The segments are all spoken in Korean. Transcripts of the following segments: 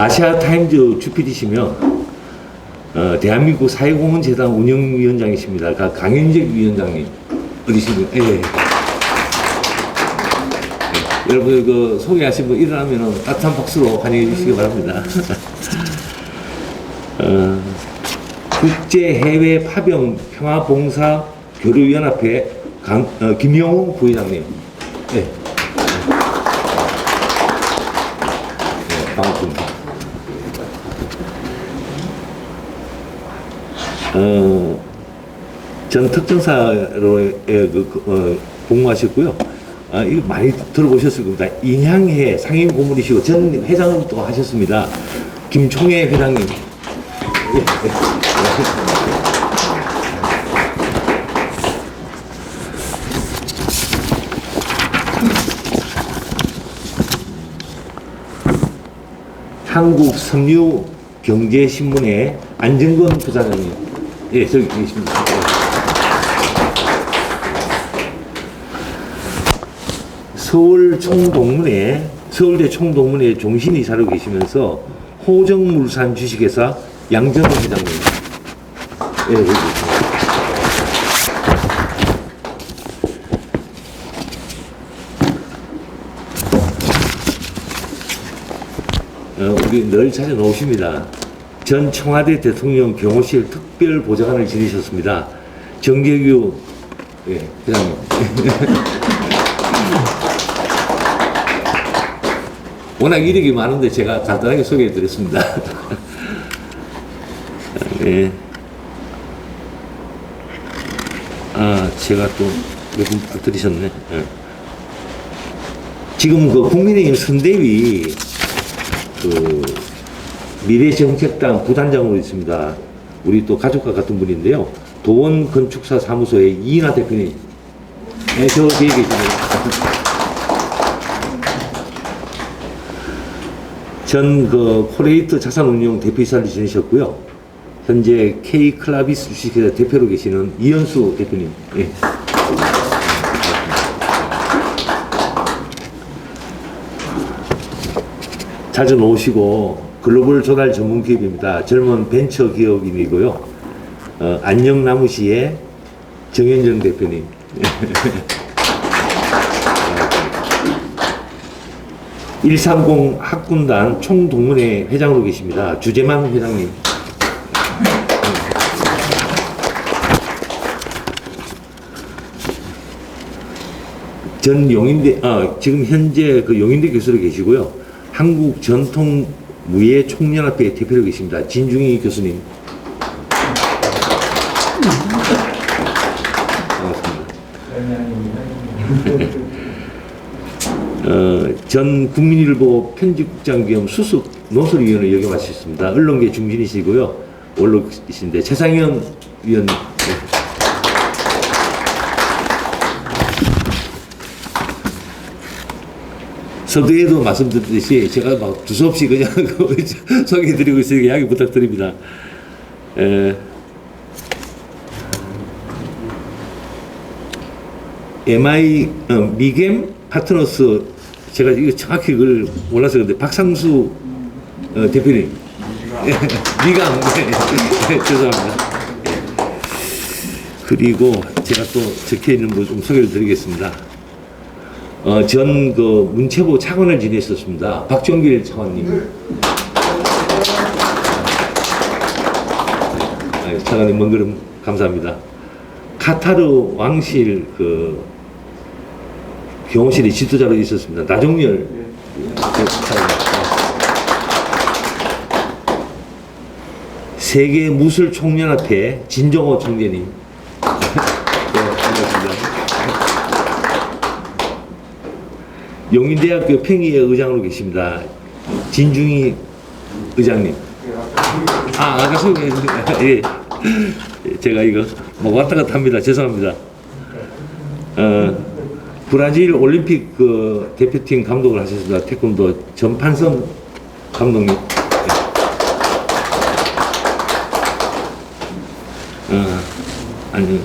예, 아시아 타임즈 주필이시며 어, 대한민국 사회공헌재단 운영위원장이십니다. 가- 강현직 위원장님 어디신가요? 예. 예. 여러분 그 소개하신 분 일어나면 따뜻한 박수로 환영해 주시기 바랍니다. 어, 국제 해외 파병 평화봉사 교류연합회 강, 어, 김영웅 부회장님. 네. 네, 반갑습니다. 어, 전 특전사로 예, 그, 그, 어, 복무하셨고요. 아, 이거 많이 들어보셨을 겁니다. 인향회 상임 고문이시고 전또 하셨습니다. 김총회 회장님. 한국 섬유 경제신문의 안정건 부사장님. 예, 저기 계십니다. 서울 총동문회, 서울대 총동문회 종신이사로 계시면서 호정물산 주식회사 양정호 회장님. 예, 여기 계십니다. 어, 우리 늘 찾아놓으십니다. 전 청와대 대통령 경호실 특 별 보좌관을 지내셨습니다. 정계규 예, 회장님. 워낙 이력이 많은데 제가 간단하게 소개해 드렸습니다. 네. 아, 제가 또몇분 부탁드리셨네. 예. 지금 그 국민의힘 선대위 그 미래정책당 부단장으로 있습니다. 우리 또 가족과 같은 분인데요. 도원 건축사 사무소의 이인하 대표님. 네, 저 뒤에 계십니다. 전그 코레이트 자산운용 대표이사를 지내셨고요. 현재 K 클라비스 주식회사 대표로 계시는 이현수 대표님. 예. 자주 놓으시고 글로벌 조달 전문 기업입니다. 젊은 벤처 기업인이고요. 어, 안녕나무시의 정현정 대표님. 130 학군단 총동문회 회장으로 계십니다. 주재만 회장님. 전 용인대, 아, 지금 현재 그 용인대 교수로 계시고요. 한국 전통 무예 총연합회 대표로 계십니다. 진중희 교수님. 반갑습니다. 어, 전 국민일보 편집국장 겸 수석 논설위원을 역임 하셨습니다. 언론계 중진이시고요. 원로이신데 최상현 위원. 네. 서두에도 말씀드렸듯이 제가 막 두서없이 그냥 소개해드리고 있으니까 양해 부탁드립니다. 에, MI 어, 미겜 파트너스 제가 이거 정확히 그걸 몰라서 그런데 박상수 어, 대표님. 미감. 네, 네, 죄송합니다. 그리고 제가 또 적혀 있는 거 좀 소개를 드리겠습니다. 어, 전 그 문체부 차관을 지냈었습니다. 박정길 차관님. 아, 차관님 먼 걸음 감사합니다. 카타르 왕실 그 경호실의 지도자로 있었습니다. 나종열 그 차관님. 세계 무술 총연합회 진정호 총재님. 용인대학교 평의회 의장으로 계십니다. 진중희 의장님. 아, 아까 소개했습니다. 예. 제가 이거 뭐 왔다 갔다 합니다. 죄송합니다. 어, 브라질 올림픽 그 대표팀 감독을 하셨습니다. 태권도 전판성 감독님. 어, 아니,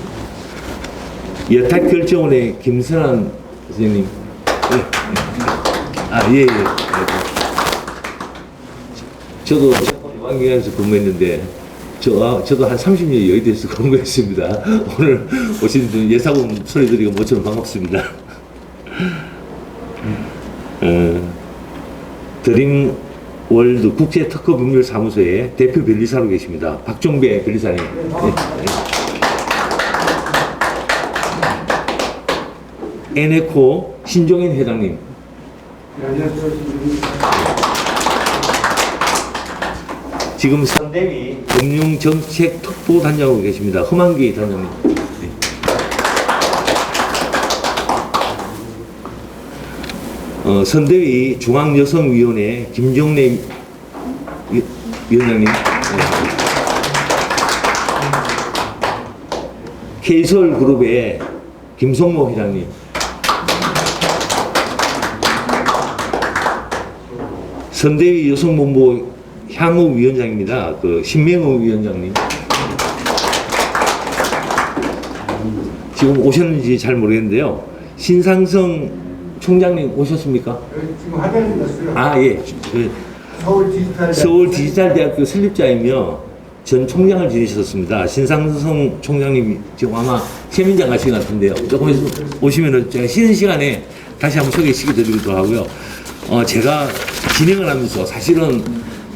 여타결정원의 김선환 선생님. 예. 아, 예, 예. 저도 유관기관에서 근무했는데 저, 저도 한 30년 여의도에서 근무했습니다. 오늘 오신 분 예사금 소리 드리고 모처럼 반갑습니다. 어, 드림 월드 국제 특허 법률 사무소의 대표 변리사로 계십니다. 박종배 변리사님. 네. 에네코 신종인 회장님. 지금 선대위 금융정책 특보 단장으로 계십니다. 허만기 단장님. 네. 어, 선대위 중앙여성위원회 김정래 위- 위원장님. 네. K서울그룹의 김성모 회장님. 선대위 여성본부 향후 위원장입니다. 그 신명호 위원장님. 지금 오셨는지 잘 모르겠는데요. 신상성 총장님 오셨습니까? 지금 화장실 갔어요. 아, 예. 그 서울 디지털 서울 디지털대학교 설립자이며 전 총장을 지내셨습니다. 신상성 총장님 지금 아마 최민장 가신 것 같은데요. 조금 있으면 오시면은 제가 쉬는 시간에 다시 한번 소개시켜 드리기도 하고요. 어, 제가 진행을 하면서 사실은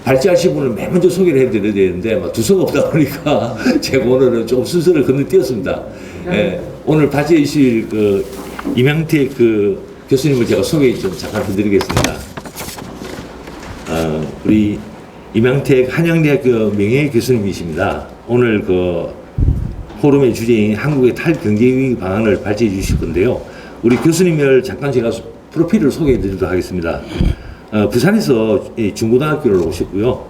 발제하신 분을 맨 먼저 소개를 해드려야 되는데 막 두서가 없다 보니까 제가 오늘은 조금 순서를 건너뛰었습니다. 예, 오늘 발제해 주실 그 이명택 그 교수님을 제가 소개 좀 잠깐 해드리겠습니다. 어, 우리 임양택 한양대학교 명예 교수님이십니다. 오늘 그 포럼의 주제인 한국의 탈경제위기 방안을 발제해 주실 건데요. 우리 교수님을 잠깐 제가 소- 프로필을 소개해 드리도록 하겠습니다. 어, 부산에서 이 중고등학교를 오셨고요.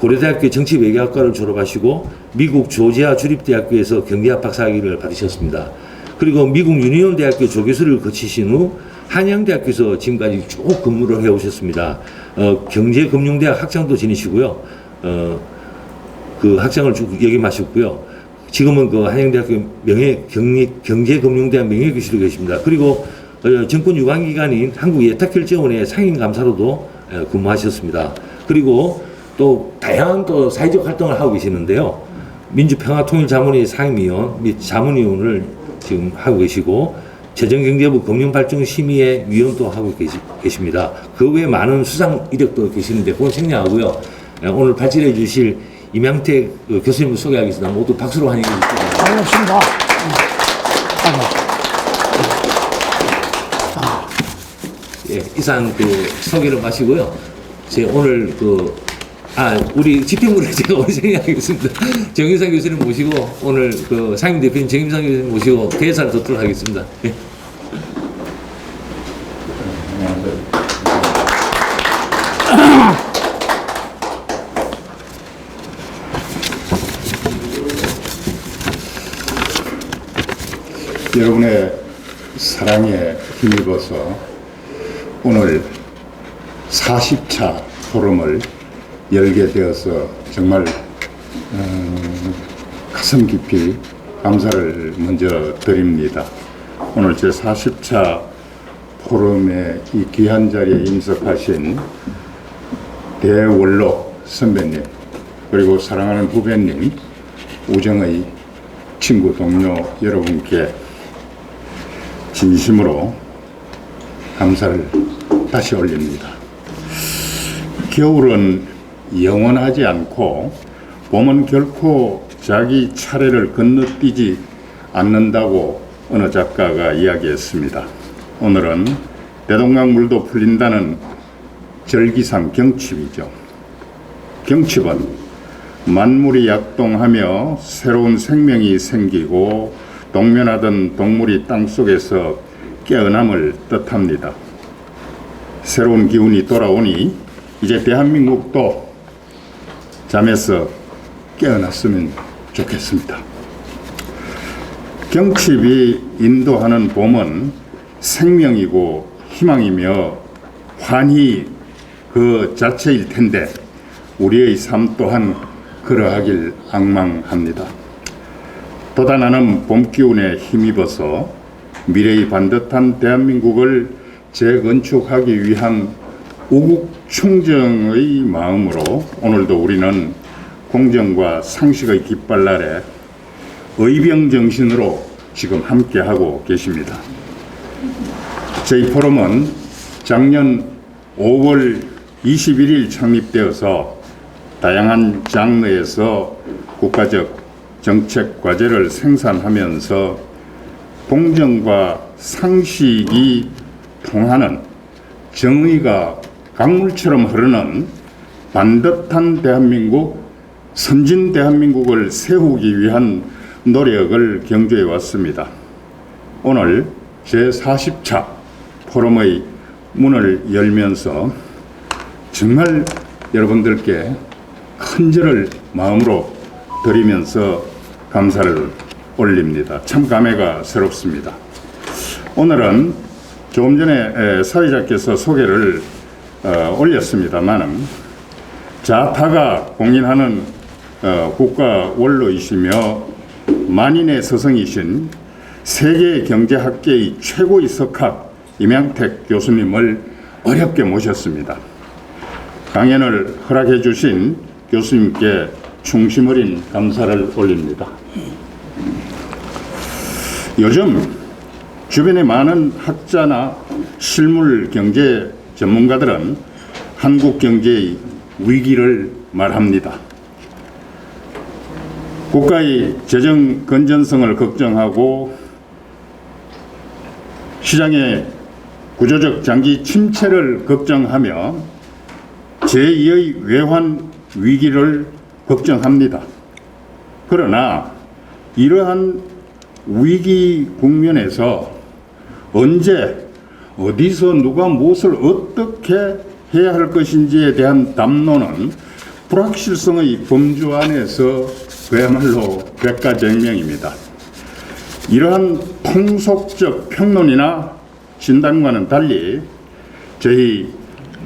고려대학교 정치외교학과를 졸업하시고 미국 조지아 주립대학교에서 경제학 박사학위를 받으셨습니다. 그리고 미국 유니온 대학교 조교수를 거치신 후 한양대학교에서 지금까지 쭉 근무를 해오셨습니다. 어, 경제금융대학 학장도 지내시고요. 어, 그 학장을 쭉 역임하셨고요. 지금은 그 한양대학교 명예 경리, 경제금융대학 명예교수로 계십니다. 그리고 어, 정권 유관 기관인 한국예탁결제원의 상임 감사로도 어, 근무하셨습니다. 그리고 또 다양한 또 사회적 활동을 하고 계시는데요. 민주평화통일자문회 상임위원 및 자문위원을 지금 하고 계시고 재정경제부 금융발전심의회 위원도 하고 계시, 계십니다. 그 외에 많은 수상 이력도 계시는데 그건 생략하고요. 예, 오늘 발제해 주실 임양택 그 교수님을 소개하겠습니다. 모두 박수로 환영해 주시기 반갑습니다. 아이고, 예, 이상 그 소개를 마시고요. 제 오늘 그, 아, 우리 집행부를 제가 오늘 생각하겠습니다. 정인상 교수님 모시고 오늘 그 상임 대표님 정인상 교수님 모시고 대사를 듣도록 하겠습니다. 예. 여러분의 사랑에 힘입어서 오늘 40차 포럼을 열게 되어서 정말 음, 가슴 깊이 감사를 먼저 드립니다. 오늘 제 40차 포럼에 이 귀한 자리에 임석하신 대원로 선배님 그리고 사랑하는 후배님 우정의 친구 동료 여러분께 진심으로 감사를 다시 올립니다. 겨울은 영원하지 않고 봄은 결코 자기 차례를 건너뛰지 않는다고 어느 작가가 이야기했습니다. 오늘은 대동강 물도 풀린다는 절기상 경칩이죠. 경칩은 만물이 약동하며 새로운 생명이 생기고 동면하던 동물이 땅속에서 깨어남을 뜻합니다. 새로운 기운이 돌아오니 이제 대한민국도 잠에서 깨어났으면 좋겠습니다. 경칩이 인도하는 봄은 생명이고 희망이며 환희 그 자체일 텐데 우리의 삶 또한 그러하길 악망합니다. 보다 나는 봄 기운에 힘입어서 미래의 반듯한 대한민국을 재건축하기 위한 우국 충정의 마음으로 오늘도 우리는 공정과 상식의 깃발 아래 의병 정신으로 지금 함께하고 계십니다. 저희 포럼은 작년 5월 21일 창립되어서 다양한 장르에서 국가적 정책 과제를 생산하면서 공정과 상식이 통하는 정의가 강물처럼 흐르는 반듯한 대한민국, 선진 대한민국을 세우기 위한 노력을 경주해 왔습니다. 오늘 제40차 포럼의 문을 열면서 정말 여러분들께 큰 절을 마음으로 드리면서 감사를 올립니다. 참 감회가 새롭습니다. 오늘은 조금 전에 에, 사회자께서 소개를 어, 올렸습니다만은 자타가 공인하는 어, 국가 원로이시며 만인의 스승이신 세계 경제학계의 최고의 석학 임양택 교수님을 어렵게 모셨습니다. 강연을 허락해 주신 교수님께 충심 어린 감사를 올립니다. 요즘 주변의 많은 학자나 실물 경제 전문가들은 한국 경제의 위기를 말합니다. 국가의 재정 건전성을 걱정하고 시장의 구조적 장기 침체를 걱정하며 제2의 외환 위기를 걱정합니다. 그러나 이러한 위기 국면에서 언제 어디서 누가 무엇을 어떻게 해야 할 것인지에 대한 담론은 불확실성의 범주 안에서 그야말로 백가쟁명입니다. 이러한 통속적 평론이나 진단과는 달리 저희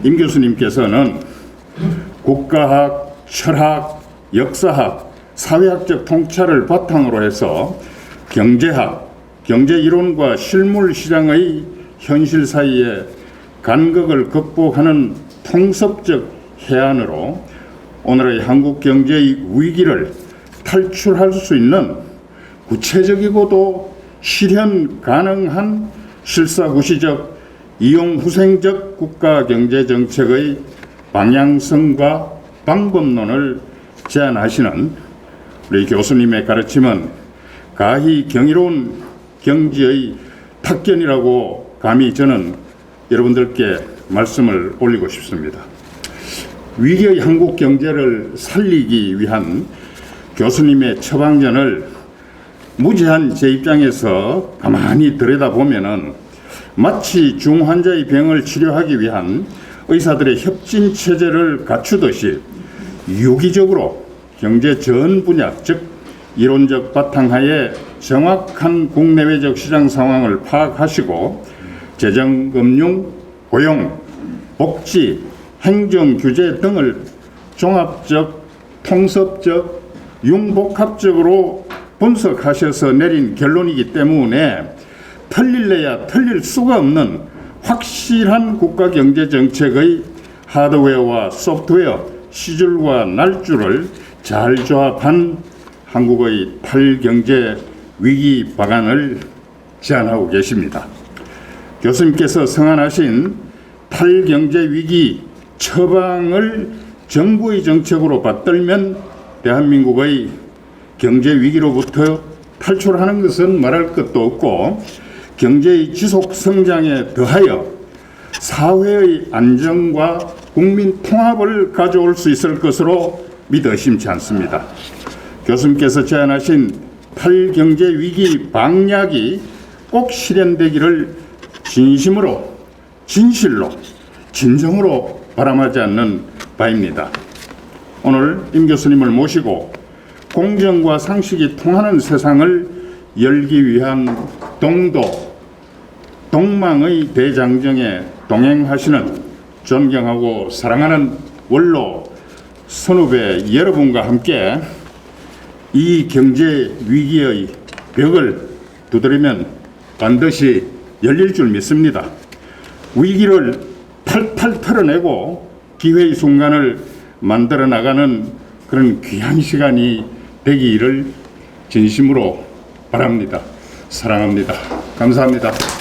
임 교수님께서는 국가학, 철학, 역사학, 사회학적 통찰을 바탕으로 해서 경제학, 경제 이론과 실물 시장의 현실 사이에 간극을 극복하는 통섭적 해안으로 오늘의 한국 경제의 위기를 탈출할 수 있는 구체적이고도 실현 가능한 실사구시적 이용후생적 국가 경제 정책의 방향성과 방법론을 제안하시는 우리 교수님의 가르침은 가히 경이로운 경지의 탁견이라고 감히 저는 여러분들께 말씀을 올리고 싶습니다. 위기의 한국 경제를 살리기 위한 교수님의 처방전을 무지한 제 입장에서 가만히 들여다보면은 마치 중환자의 병을 치료하기 위한 의사들의 협진 체제를 갖추듯이 유기적으로 경제 전 분야 즉 이론적 바탕하에 정확한 국내외적 시장 상황을 파악하시고 재정, 금융, 고용, 복지, 행정 규제 등을 종합적, 통섭적, 융복합적으로 분석하셔서 내린 결론이기 때문에 틀릴래야 틀릴 수가 없는 확실한 국가 경제 정책의 하드웨어와 소프트웨어 시줄과 날줄을 잘 조합한 한국의 탈경제 위기 방안을 제안하고 계십니다. 교수님께서 성안하신 탈경제 위기 처방을 정부의 정책으로 받들면 대한민국의 경제 위기로부터 탈출하는 것은 말할 것도 없고 경제의 지속 성장에 더하여 사회의 안정과 국민 통합을 가져올 수 있을 것으로 믿어 의심치 않습니다. 교수님께서 제안하신 탈경제 위기 방약이 꼭 실현되기를 진심으로 진실로 진정으로 바람하지 않는 바입니다. 오늘 임 교수님을 모시고 공정과 상식이 통하는 세상을 열기 위한 동도 동망의 대장정에 동행하시는 존경하고 사랑하는 원로 선후배 여러분과 함께 이 경제 위기의 벽을 두드리면 반드시 열릴 줄 믿습니다. 위기를 탈탈 털어내고 기회의 순간을 만들어 나가는 그런 귀한 시간이 되기를 진심으로 바랍니다. 사랑합니다. 감사합니다.